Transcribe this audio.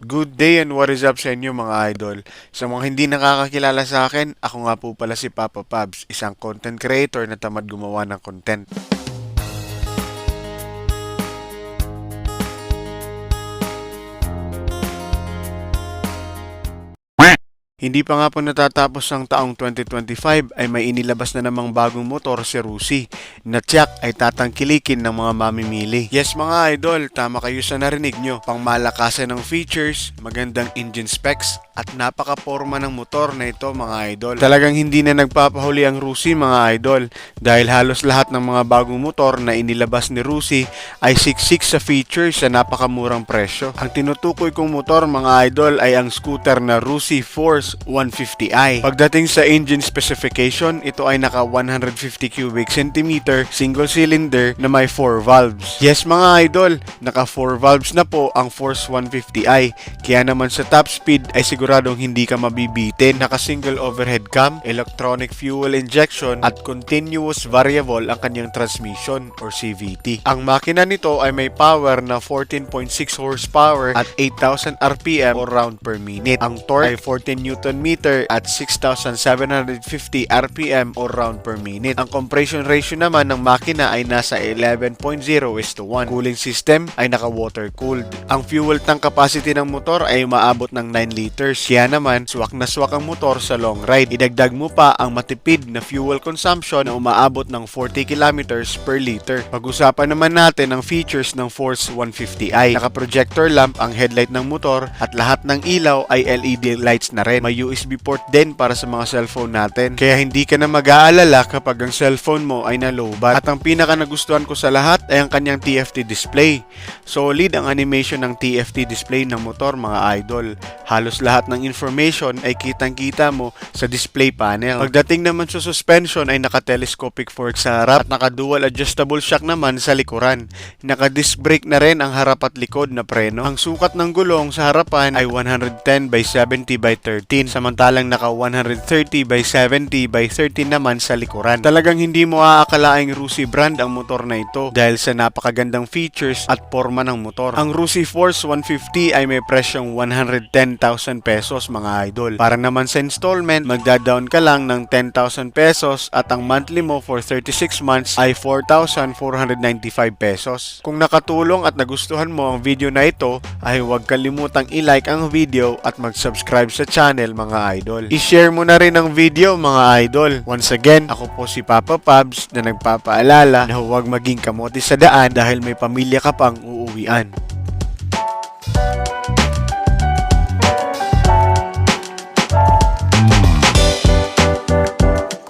Good day and what is up sa inyo mga idol. Sa mga hindi nakakakilala sa akin, ako nga po pala si Papa Pabs, isang content creator na tamad gumawa ng content. Hindi pa nga po natatapos ang taong 2025 ay may inilabas na namang bagong motor si Rusi na tiyak ay tatangkilikin ng mga mamimili. Yes mga idol, tama kayo sa narinig nyo. Pangmalakasan ng features, magandang engine specs at napaka-forma ng motor na ito mga idol. Talagang hindi na nagpapahuli ang Rusi mga idol dahil halos lahat ng mga bagong motor na inilabas ni Rusi ay siksik sa features sa napakamurang presyo. Ang tinutukoy kong motor mga idol ay ang scooter na Rusi Force 150i. Pagdating sa engine specification, ito ay naka 150 cubic centimeter single cylinder na may 4 valves. Yes mga idol, naka 4 valves na po ang Force 150i. Kaya naman sa top speed ay siguradong hindi ka mabibitin. Naka single overhead cam, electronic fuel injection at continuous variable ang kanyang transmission or CVT. Ang makina nito ay may power na 14.6 horsepower at 8,000 RPM or round per minute. Ang torque ay 14 Newton meter at 6,750 RPM or round per minute. Ang compression ratio naman ng makina ay nasa 11.0 is to 1. Cooling system ay naka water cooled. Ang fuel tank capacity ng motor ay maabot ng 9 liters. Kaya naman, swak na swak ang motor sa long ride. Idagdag mo pa ang matipid na fuel consumption na umaabot ng 40 kilometers per liter. Pag-usapan naman natin ang features ng Force 150i. Naka-projector lamp ang headlight ng motor at lahat ng ilaw ay LED lights na rin. May USB port din para sa mga cellphone natin. Kaya hindi ka na mag-aalala kapag ang cellphone mo ay na-lowbat. At ang pinaka nagustuhan ko sa lahat ay ang kanyang TFT display. Solid ang animation ng TFT display ng motor mga idol. Halos lahat ng information ay kitang-kita mo sa display panel. Pagdating naman sa suspension ay naka-telescopic fork sa harap at naka-dual adjustable shock naman sa likuran. Naka-disc brake na rin ang harap at likod na preno. Ang sukat ng gulong sa harapan ay 110 by 70 by 13 samantalang naka 130 by 70 by 13 naman sa likuran. Talagang hindi mo aakalaing Rusi brand ang motor na ito dahil sa napakagandang features at forma ng motor. Ang Rusi Force 150 ay may presyong 110,000 pesos mga idol. Para naman sa installment, magda-down ka lang ng 10,000 pesos at ang monthly mo for 36 months ay 4,495 pesos. Kung nakatulong at nagustuhan mo ang video na ito, ay huwag kalimutang i-like ang video at mag-subscribe sa channel mga idol. I-share mo na rin ang video mga idol. Once again, ako po si Papa Pabs na nagpapaalala na huwag maging kamote sa daan dahil may pamilya ka pang uuwian.